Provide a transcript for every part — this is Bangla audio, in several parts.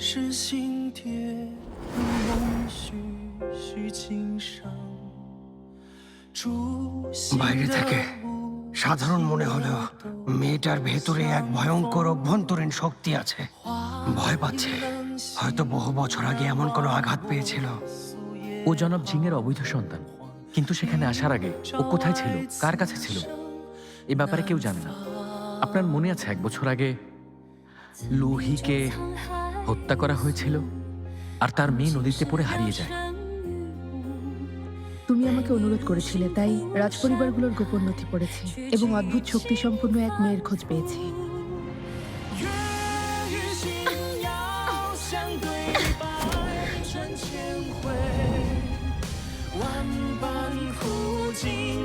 是心蝶，如梦徐徐轻伤。初心 বাইরে 的 থেকে 无 সাধারণ মনে হলেও মেয়েটার ভেতরে এক ভয়ঙ্কর অভ্যন্তরীণ শক্তি আছে ভয় পাচ্ছে হয়তো বহু বছর আগে এমন কোনো আঘাত পেয়েছিল ও জনাব জিংয়ের অবৈধ সন্তান কিন্তু সেখানে আসার আগে ও কোথায় ছিল কার কাছে ছিল এ ব্যাপারে কেউ জানে না আপনার মনে আছে এক বছর আগে লুহিকে হত্যা করা হয়েছিল আর তার মেয়ে নদীতে পড়ে হারিয়ে যায় তুমি আমাকে অনুরোধ করেছিলে তাই রাজপরিবারগুলোর গোপন নথি পড়েছি এবং অদ্ভুত শক্তি সম্পন্ন এক মেয়ের খোঁজ পেয়েছি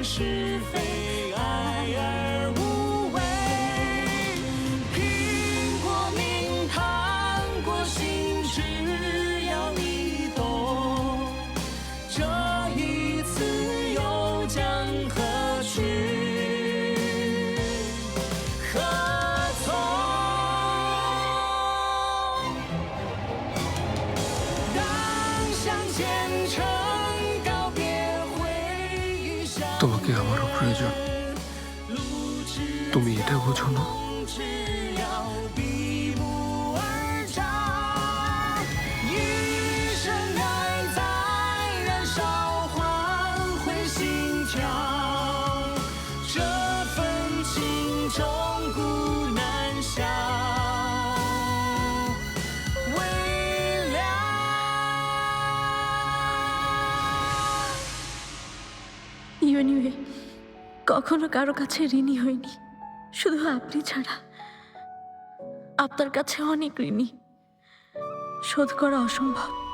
是非。তোমাকে আমারও প্রয়োজন তুমি এটা বোঝো না ইউনিওয়ে কখনো কারও কাছে ঋণী হয়নি শুধু আপনি ছাড়া। আপনার কাছে অনেক ঋণী। শোধ করা অসম্ভব।